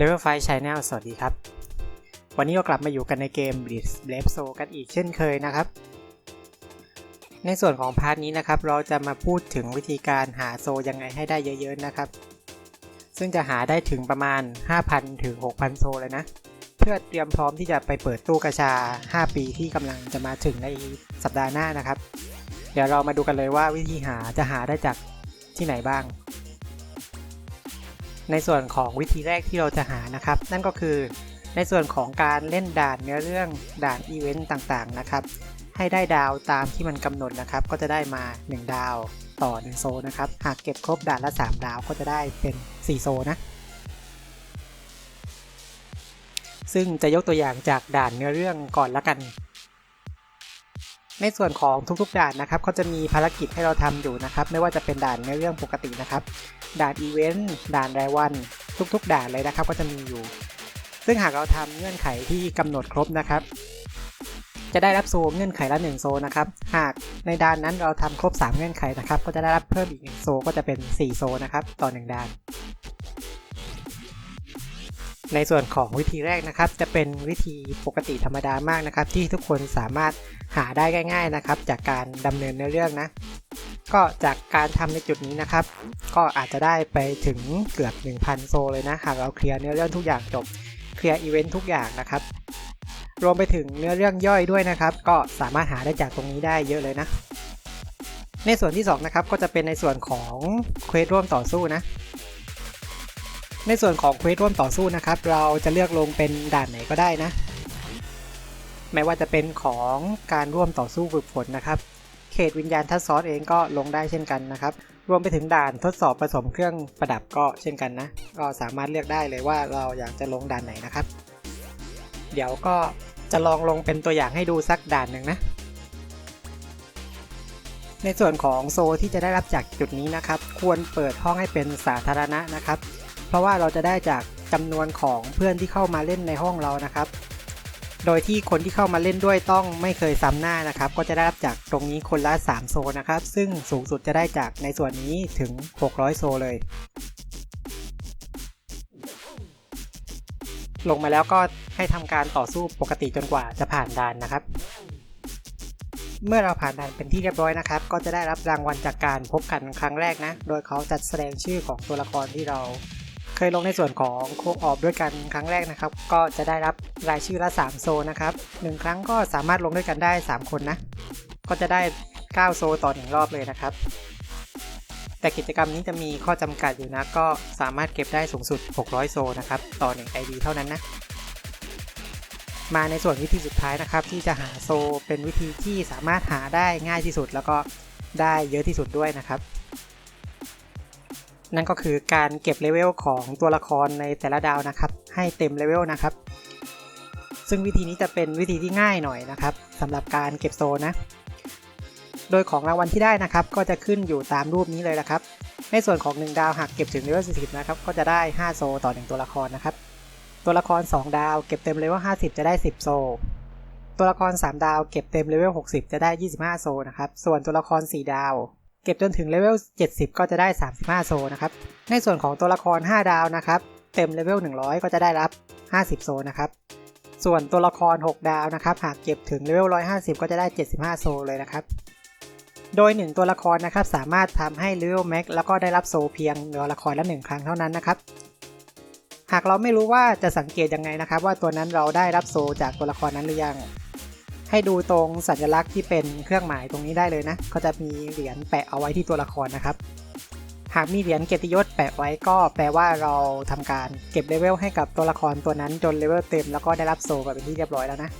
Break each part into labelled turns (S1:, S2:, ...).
S1: Level 5 Channel สวัสดีครับ วันนี้เรากลับมาอยู่กันในเกม Blitz Brave Soul กันอีกเช่นเคยนะครับ ในส่วนของพาร์ทนี้นะครับ เราจะมาพูดถึงวิธีการหาโซยังไงให้ได้เยอะๆนะครับ ซึ่งจะหาได้ถึงประมาณ 5,000 ถึง 6,000 โซเลยนะ เพื่อเตรียมพร้อมที่จะไปเปิดตู้กระชา 5 ปีที่กำลังจะมาถึงในสัปดาห์หน้านะครับ เดี๋ยวเรามาดูกันเลยว่าวิธีหาจะหาได้จากที่ไหนบ้าง ในส่วนของวิธีแรกที่เราจะหานะครับ นั่นก็คือในส่วนของการเล่นด่านเนื้อเรื่องด่านอีเวนต์ต่างๆนะครับให้ได้ดาวตามที่มันกำหนดนะครับ ก็จะได้มา 1 ดาวต่อ 1 โซนะครับ หากเก็บครบด่านละ 3 ดาวก็จะได้เป็น 4 โซนะ ซึ่งจะยกตัวอย่างจากด่านเนื้อเรื่องก่อนละกัน ในส่วนของทุกๆด่านนะครับก็จะมีภารกิจให้เราทำอยู่นะครับ ไม่ว่าจะเป็นด่านเนื้อเรื่องปกตินะครับ ด่านอีเวนต์ด่านรายวัน ทุกๆ ด่านเลยนะครับ ก็จะมีอยู่ ซึ่งหากเราทำเงื่อนไขที่กำหนดครบนะครับ จะได้รับโซเงื่อนไขละ1โซนะครับ หากในด่านนั้นเราทำครบ 3 เงื่อนไขนะครับ ก็จะได้รับเพิ่มอีก1โซก็จะเป็น 4 โซนะครับ ต่อ 1 ด่าน ในส่วนของวิธีแรกนะครับ จะเป็นวิธีปกติธรรมดามากนะครับ ที่ทุกคนสามารถหาได้ง่าย ๆนะครับ จากการดำเนินเนื้อเรื่องนะ ก็จากการทำในจุดนี้นะครับ ก็อาจจะได้ไปถึงเกือบ 1,000 โซเลยนะหากเราเคลียร์เนื้อเรื่องทุกอย่างจบเคลียร์อีเวนต์ทุกอย่างนะครับรวมไปถึงเนื้อเรื่องย่อยด้วยนะครับ ก็สามารถหาได้จากตรงนี้ได้เยอะเลยนะ ในส่วนที่2นะครับก็จะเป็นในส่วนของเควสร่วมต่อสู้นะ ในส่วนของเควสร่วมต่อสู้นะครับ เราจะเลือกลงเป็นด่านไหนก็ได้นะ ไม่ว่าจะเป็นของการร่วมต่อสู้ฝึกฝนนะครับ เขตวิญญาณทัศซอสเองก็ลงได้เช่นกันนะครับ รวมไปถึงด่านทดสอบผสมเครื่องประดับก็เช่นกันนะ ก็สามารถเลือกได้เลยว่าเราอยากจะลงด่านไหนนะครับ เดี๋ยวก็จะลองลงเป็นตัวอย่างให้ดูสักด่านหนึ่งนะ ในส่วนของโซที่จะได้รับจากจุดนี้นะครับ ควรเปิดห้องให้เป็นสาธารณะนะครับ เพราะว่าเราจะได้จากจำนวนของเพื่อนที่เข้ามาเล่นในห้องเรานะครับ โดยที่คนที่เข้ามาเล่นด้วยต้องไม่เคยซ้ำหน้านะครับ ก็จะได้รับจากตรงนี้คนละ 3 โซนะครับ ซึ่งสูงสุดจะได้จากในส่วนนี้ถึง 600 โซเลย ลงมาแล้วก็ให้ทำการต่อสู้ปกติจนกว่าจะผ่านด่านนะครับเมื่อเราผ่านด่านเป็นที่เรียบร้อยนะครับ ก็จะได้รับรางวัลจากการพบกันครั้งแรกนะ โดยเขาจัดแสดงชื่อของตัวละครที่เรา ยลงในส่วนของโคออบด้วยกันครั้งแรกนะครับ ก็จะได้รับรายชื่อละ 3 โซนนะครับ 1 ครั้งก็สามารถลงด้วยกันได้ 3 คนนะ ก็จะได้ 9 โซต่อ 1 รอบเลยนะครับ แต่กิจกรรมนี้จะมีข้อจำกัดอยู่นะ ก็สามารถเก็บได้สูงสุด 600 โซนะครับ ต่อ 1 ID เท่านั้นนะ มาในส่วนวิธีสุดท้ายนะครับ ที่จะหาโซเป็นวิธีที่สามารถหาได้ง่ายที่สุด แล้วก็ได้เยอะที่สุดด้วยนะครับ นั่นก็คือการเก็บเลเวลของตัวละครในแต่ละดาวนะครับ ให้เต็มเลเวลนะครับ ซึ่งวิธีนี้จะเป็นวิธีที่ง่ายหน่อยนะครับสำหรับการเก็บโซนะ โดยของรางวัลที่ได้นะครับ ก็จะขึ้นอยู่ตามรูปนี้เลยนะครับ ในส่วนของ 1 ดาวหากเก็บถึงเลเวล40นะครับก็จะได้ 5 โซต่อ 1 ตัวละครนะครับ ตัวละคร 2 ดาวเก็บเต็มเลเวล50 จะได้ 10 โซตัวละคร 3 ดาวเก็บเต็มเลเวล60 จะได้ 25 โซนะครับ ส่วนตัวละคร 4 ดาว เก็บจนถึงเลเวล 70 ก็จะได้ 35 โซนะครับ ในส่วนของตัวละคร 5 ดาวนะครับ เต็มเลเวล 100 ก็จะได้รับ 50 โซนะครับ ส่วนตัวละคร 6 ดาวนะครับ หากเก็บถึงเลเวล 150 ก็จะได้ 75 โซเลยนะครับ โดย 1 ตัวละครนะครับสามารถทำให้เลเวลแม็กแล้วก็ได้รับโซเพียงตัวละครละ 1 ครั้งเท่านั้นนะครับ หากเราไม่รู้ว่าจะสังเกตยังไงนะครับ ว่าตัวนั้นเราได้รับโซจากตัวละครนั้นหรือยัง ให้ดูตรงสัญลักษณ์ที่เป็นเครื่องหมายตรงนี้ได้เลยนะก็จะมีเหรียญแปะเอาไว้ที่ตัวละครนะครับ หากมีเหรียญเกียรติยศแปะไว้ก็แปลว่าเราทำการเก็บเลเวลให้กับตัวละครตัวนั้นจนเลเวลเต็มแล้วก็ได้รับโซไปเป็นที่เรียบร้อยแล้วนะ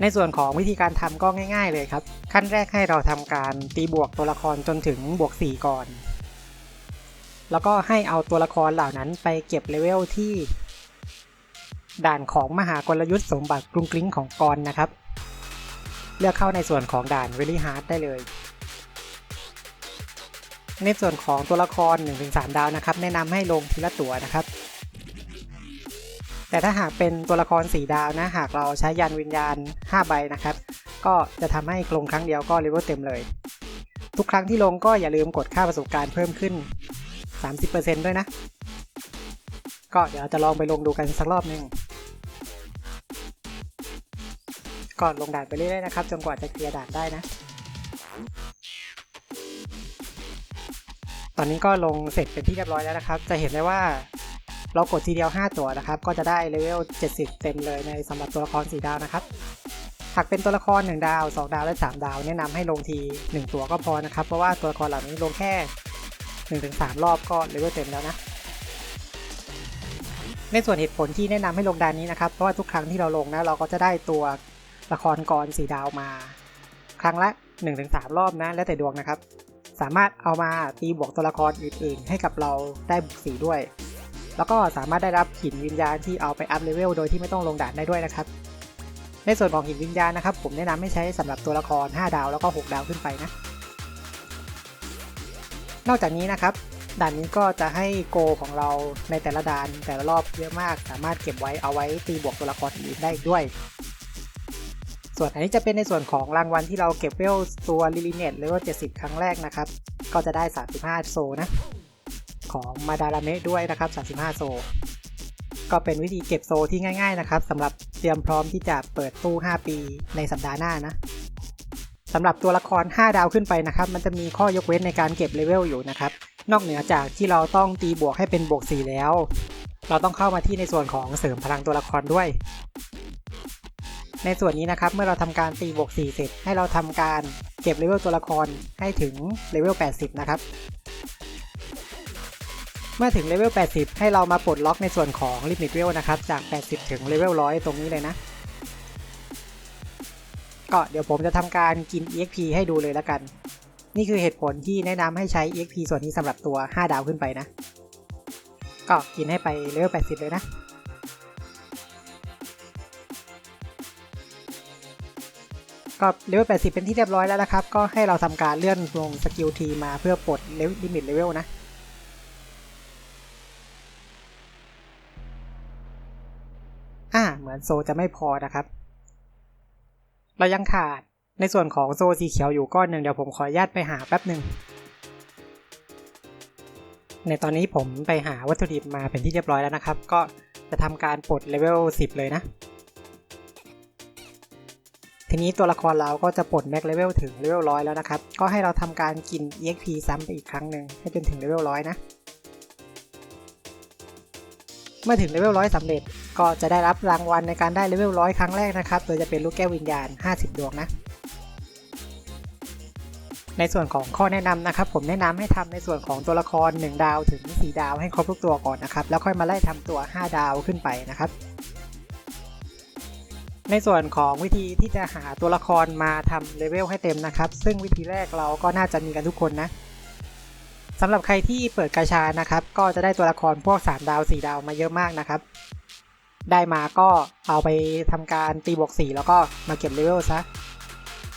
S1: ในส่วนของวิธีการทำก็ง่าย ๆ เลยครับ ขั้นแรกให้เราทำการตีบวกตัวละครจนถึงบวก 4 ก่อน แล้วก็ให้เอาตัวละครเหล่านั้นไปเก็บเลเวลที่ ด่านของมหากลยุทธ์สมบัติกรุงกริ้งของกรนะครับ เลือกเข้าในส่วนของด่านเวลี่ฮาร์ดได้เลย ในส่วนของตัวละคร 1-3 ดาวนะครับ แนะนำให้ลงทีละตัวนะครับ แต่ถ้าหากเป็นตัวละคร 4 ดาวนะ หากเราใช้ยันวิญญาณ 5 ใบนะครับ ก็จะทำให้ลงครั้งเดียวก็เลเวลเต็มเลย ทุกครั้งที่ลงก็อย่าลืมกดค่าประสบการณ์เพิ่มขึ้น 30%ด้วยนะ ก็เดี๋ยวจะลองไปลงดูกันสักรอบหนึ่งก่อนลงด่านไปเรื่อยๆนะครับจนกว่าจะเคลียร์ด่านได้นะ ตอนนี้ก็ลงเสร็จเป็นที่เรียบร้อยแล้วนะครับ จะเห็นได้ว่าเรากดทีเดียว 5 ตัวนะครับ ก็จะได้เลเวล 70 เต็มเลยในสำหรับตัวละคร 4 ดาวนะครับ หากเป็นตัวละคร 1 ดาว 2 ดาว และ 3 ดาว แนะนำให้ลงที 1 ตัวก็พอนะครับ เพราะว่าตัวละครเหล่านี้ลงแค่ 1-3 รอบก็เลเวลเต็มแล้วนะ ในส่วนเหตุผลที่แนะนำให้ลงด่านนี้นะครับ เพราะว่าทุกครั้งที่เราลงนะเราก็จะได้ตัวละครกร4ดาวมา ครั้งละ 1-3 รอบนะ แล้วแต่ดวงนะครับ สามารถเอามาตีบวกตัวละครอื่นๆ ให้กับเราได้บุกสีด้วย แล้วก็สามารถได้รับหินวิญญาณที่เอาไปอัพเลเวลโดยที่ไม่ต้องลงด่านได้ด้วยนะครับ ในส่วนของหินวิญญาณนะครับ ผมแนะนำให้ใช้สำหรับตัวละคร 5 ดาวแล้วก็ 6 ดาวขึ้นไปนะ นอกจากนี้นะครับ ด่านนี้ก็จะให้โกของเราในแต่ละด่านแต่ละรอบเยอะมาก สามารถเก็บไว้เอาไว้ตีบวกตัวละครอื่นได้อีกด้วย ส่วนอันนี้จะเป็นในส่วนของรางวัลที่เราเก็บเวลตัวลิลิเนตเลเวล70 ครั้งแรกนะครับ ก็จะได้ 35 โซนะ ของมาดาราเมะด้วยนะครับ 35 โซ ก็เป็นวิธีเก็บโซที่ง่าย ๆนะครับสำหรับเตรียมพร้อมที่จะเปิดตู้ 5 ปีในสัปดาห์หน้านะสำหรับตัวละคร 5 ดาวขึ้นไปนะครับ มันจะมีข้อยกเว้นในการเก็บเลเวลอยู่นะครับ นอกเหนือจากที่เราต้องตีบวกให้เป็นบวก 4 แล้ว เราต้องเข้ามาที่ในส่วนของเสริมพลังตัวละครด้วย ในส่วนนี้นะครับเมื่อเราทำการตีบวก 4 เสร็จ ให้เราทำการเก็บเลเวลตัวละครให้ถึงเลเวล 80 นะครับ เมื่อถึงเลเวล 80 ให้เรามาปลดล็อกในส่วนของลิมิตเวลนะครับจาก 80 ถึงเลเวล 100 ตรงนี้เลยนะ ก็เดี๋ยวผมจะทำการกิน EXP ให้ดูเลยแล้วกัน นี่คือเหตุผลที่แนะนำให้ใช้ EXP ส่วนนี้สำหรับตัว 5 ดาวขึ้นไปนะ ก็กินให้ไปเลเวล80 เลยนะ ก็เลเวล80 เป็นที่เรียบร้อยแล้วนะครับ ก็ให้เราทำการเลื่อนลงสกิลทีมาเพื่อปลดเลิมิตเลเวลนะอ่าเหมือนโซจะไม่พอนะครับ เรายังขาด ในส่วนของโซสีเขียวอยู่ก้อนหนึ่งเดี๋ยวผมขออนุญาตไปหาแป๊บหนึ่งในตอนนี้ผมไปหาวัตถุดิบมาเป็นที่เรียบร้อยแล้วนะครับ ก็จะทำการปลดเลเวล 10 เลยนะ ทีนี้ตัวละครเราก็จะปลดแม็กเลเวลถึงเลเวลร้อยแล้วนะครับ ก็ให้เราทำการกิน EXP ซ้ำไปอีกครั้งหนึ่งให้จนถึงเลเวลร้อยนะ เมื่อถึงเลเวลร้อยสำเร็จก็จะได้รับรางวัลในการได้เลเวลร้อยครั้งแรกนะครับ โดยจะเป็นลูกแก้ววิญญาณ 50 ดวงนะ ในส่วนของข้อแนะนำนะครับ ผมแนะนำให้ทำในส่วนของตัวละคร 1 ดาวถึง 4 ดาวให้ครบทุกตัวก่อนนะครับ แล้วค่อยมาไล่ทำตัว 5 ดาวขึ้นไปนะครับในส่วนของวิธีที่จะหาตัวละครมาทำเลเวลให้เต็มนะครับ ซึ่งวิธีแรกเราก็น่าจะมีกันทุกคนนะสำหรับใครที่เปิดกาชานะครับ ก็จะได้ตัวละครพวก 3 ดาว 4 ดาวมาเยอะมากนะครับ ได้มาก็เอาไปทำการตีบวก4แล้วก็มาเก็บเลเวลซะ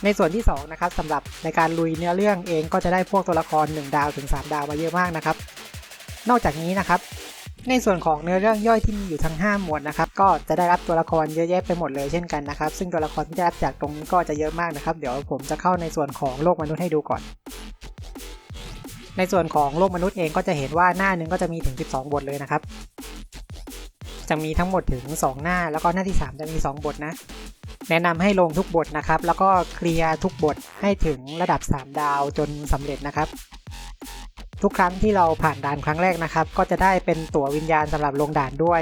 S1: ในส่วนที่2นะครับสำหรับในการลุยเนื้อเรื่องเองก็จะได้พวกตัวละคร 1 ดาวถึง 3 ดาวมาเยอะมากนะครับ นอกจากนี้นะครับ ในส่วนของเนื้อเรื่องย่อยที่มีอยู่ทั้ง 5 หมวดนะครับ ก็จะได้รับตัวละครเยอะแยะไปหมดเลยเช่นกันนะครับ ซึ่งตัวละครที่ได้รับจากตรงนี้ก็จะเยอะมากนะครับ เดี๋ยวผมจะเข้าในส่วนของโลกมนุษย์ให้ดูก่อน ในส่วนของโลกมนุษย์เองก็จะเห็นว่าหน้าหนึ่งก็จะมีถึง 12 บทเลยนะครับ จะมีทั้งหมดถึง 2 หน้า แล้วก็หน้าที่ 3 จะมี 2 บทนะ แนะนำให้ลงทุกบทนะครับ แล้วก็เคลียร์ทุกบทให้ถึงระดับ 3 ดาวจนสำเร็จนะครับ ทุกครั้งที่เราผ่านด่านครั้งแรกนะครับ ก็จะได้เป็นตั๋ววิญญาณสำหรับลงด่านด้วย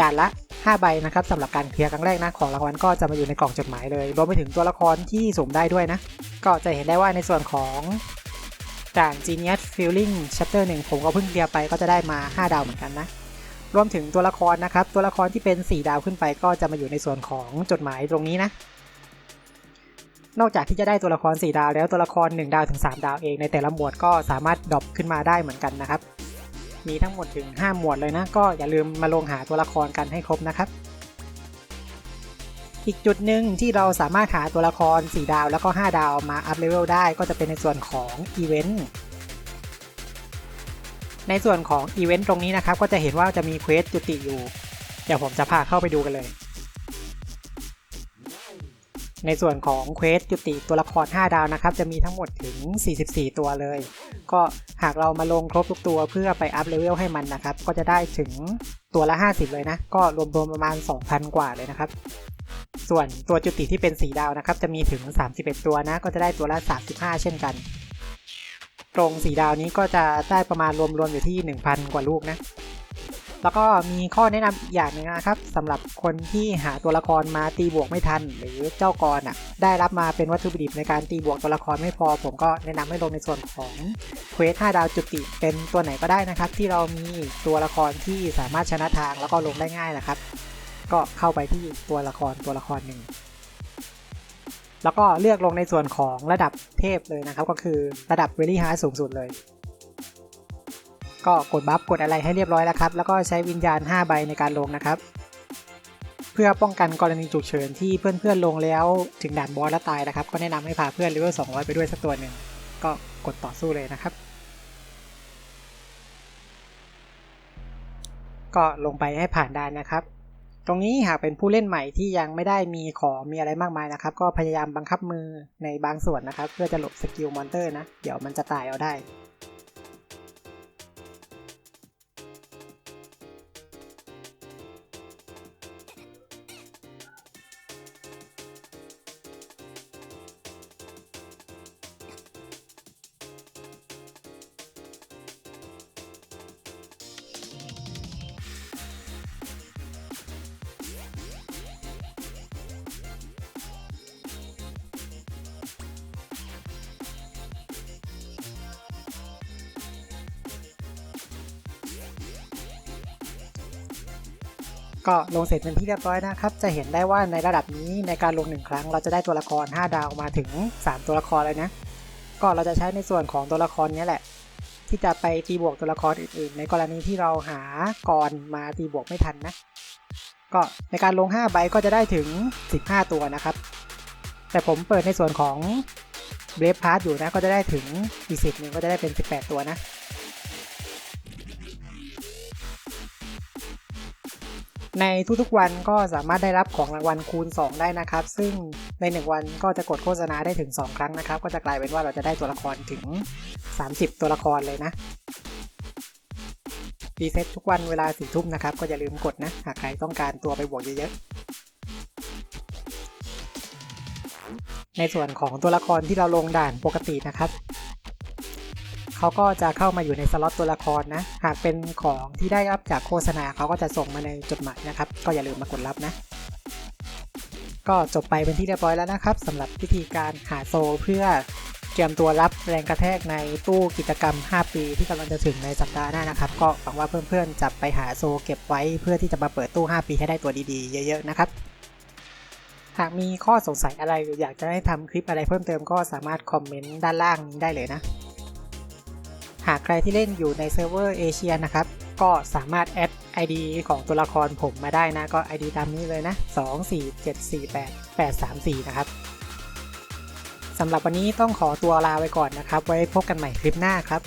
S1: ด่านละ 5 ใบนะครับสำหรับการเคลียร์ครั้งแรกนะของรางวัลก็จะมาอยู่ในกล่องจดหมายเลยรวมไปถึงตัวละครที่สุ่มได้ด้วยนะ ก็จะเห็นได้ว่าในส่วนของด่าน Genius Feeling Chapter 1 ผมก็เพิ่งเคลียร์ไปก็จะได้มา 5 ดาวเหมือนกันนะ รวมถึงตัวละครนะครับ ตัวละครที่เป็น 4 ดาวขึ้นไปก็จะมาอยู่ในส่วนของจดหมายตรงนี้นะ นอกจากที่จะได้ตัวละคร 4 ดาวแล้วตัวละคร 1 ดาวถึง 3 ดาวเองในแต่ละหมวดก็สามารถดรอปขึ้นมาได้เหมือนกันนะครับ มีทั้งหมดถึง 5 หมวดเลยนะ ก็อย่าลืมมาลงหาตัวละครกันให้ครบนะครับ อีกจุดหนึ่งที่เราสามารถหาตัวละคร 4 ดาวแล้วก็ 5 ดาวมาอัพเลเวลได้ก็จะเป็นในส่วนของอีเวนต์ ในส่วนของอีเวนต์ตรงนี้นะครับก็จะเห็นว่าจะมีเควสจุติอยู่ เดี๋ยวผมจะพาเข้าไปดูกันเลย ในส่วนของเควสจุติตัวละคร 5 ดาวนะครับจะมีทั้งหมดถึง 44 ตัวเลย ก็หากเรามาลงครบทุกตัวเพื่อไปอัพเลเวลให้มันนะครับ ก็จะได้ถึงตัวละ 50 เลยนะ ก็รวมๆประมาณ 2,000 กว่าเลยนะครับส่วนตัวจุติที่เป็นสีดาวนะครับจะมีถึง 31 ตัวนะก็จะได้ตัวละ 35 เช่นกัน ตรงสีดาวนี้ก็จะได้ประมาณรวมๆอยู่ที่ 1,000 กว่าลูกนะ แล้วก็มีข้อแนะนำอีกอย่างหนึงนะครับสำหรับคนที่หาตัวละครมาตีบวกไม่ทัน หรือเจ้ากรอะได้รับมาเป็นวัตถุดิบในการตีบวกตัวละครไม่พอ ผมก็แนะนำให้ลงในส่วนของเควส5ดาวจุติเป็นตัวไหนก็ได้นะครับ ที่เรามีตัวละครที่สามารถชนะทางแล้วก็ลงได้ง่ายนะครับ ก็เข้าไปที่ตัวละครตัวละครหนึ่ง แล้วก็เลือกลงในส่วนของระดับเทพเลยนะครับ ก็คือระดับเวลี่ฮาร์สูงสุดเลย ก็กดบัฟกดอะไรให้เรียบร้อยแล้วครับ แล้วก็ใช้วิญญาณ 5 ใบในการลงนะครับ เพื่อป้องกันกรณีฉุกเฉินที่เพื่อนๆลงแล้วถึงด่านบอสแล้วตายนะครับ ก็แนะนำให้พาเพื่อนเลเวล200 ไปด้วยสักตัวหนึ่ง ก็กดต่อสู้เลยนะครับ ก็ลงไปให้ผ่านได้นะครับ ตรงนี้หากเป็นผู้เล่นใหม่ที่ยังไม่ได้มีของมีอะไรมากมายนะครับ ก็พยายามบังคับมือในบางส่วนนะครับ เพื่อจะหลบสกิลมอนเตอร์นะ เดี๋ยวมันจะตายเอาได้ ก็ลงเสร็จเป็นที่เรียบร้อยนะครับ จะเห็นได้ว่าในระดับนี้ในการลงหนึ่งครั้ง เราจะได้ตัวละคร 5 ดาวมาถึง 3 ตัวละครเลยนะ ก็เราจะใช้ในส่วนของตัวละครนี้แหละ ที่จะไปตีบวกตัวละครอื่นๆ ในกรณีที่เราหากรมาตีบวกไม่ทันนะ ก็ในการลง 5 ใบก็จะได้ถึง 15 ตัวนะครับ แต่ผมเปิดในส่วนของเบรฟพาร์อยู่นะก็จะได้ถึงอีกสิบหนึ่งก็จะได้เป็น 18 ตัวนะ ในทุกๆวันก็สามารถได้รับของรางวัลคูณ 2 ได้นะครับ ซึ่งใน 1 วันก็จะกดโฆษณาได้ถึง 2 ครั้งนะครับ ก็จะกลายเป็นว่าเราจะได้ตัวละครถึง 30 ตัวละครเลยนะรีเซ็ตทุกวันเวลาสี่ทุ่มนะครับ ก็อย่าลืมกดนะ หากใครต้องการตัวไปบวกเยอะๆ ในส่วนของตัวละครที่เราลงด่านปกตินะครับ เขาก็จะเข้ามาอยู่ในสล็อตตัวละครนะ หากเป็นของที่ได้รับจากโฆษณาเขาก็จะส่งมาในจดหมายนะครับ ก็อย่าลืมมากดรับนะ ก็จบไปเป็นที่เรียบร้อยแล้วนะครับสำหรับวิธีการหาโซเพื่อเตรียมตัวรับแรงกระแทกในตู้กิจกรรม 5 ปีที่กำลังจะถึงในสัปดาห์หน้านะครับ ก็หวังว่าเพื่อนๆจะไปหาโซเก็บไว้เพื่อที่จะมาเปิดตู้ 5 ปีให้ได้ตัวดีๆ เยอะๆนะครับหากมีข้อสงสัยอะไรหรืออยากจะให้ทำคลิปอะไรเพิ่มเติมก็สามารถคอมเมนต์ด้านล่างนี้ได้เลยนะ หากใครที่เล่นอยู่ในเซิร์ฟเวอร์เอเชียนะครับ ก็สามารถแอด ID ของตัวละครผมมาได้นะ ก็ ID ตามนี้เลยนะ 24748 834 นะครับสำหรับวันนี้ต้องขอตัวลาไปก่อนนะครับ ไว้พบกันใหม่คลิปหน้าครับ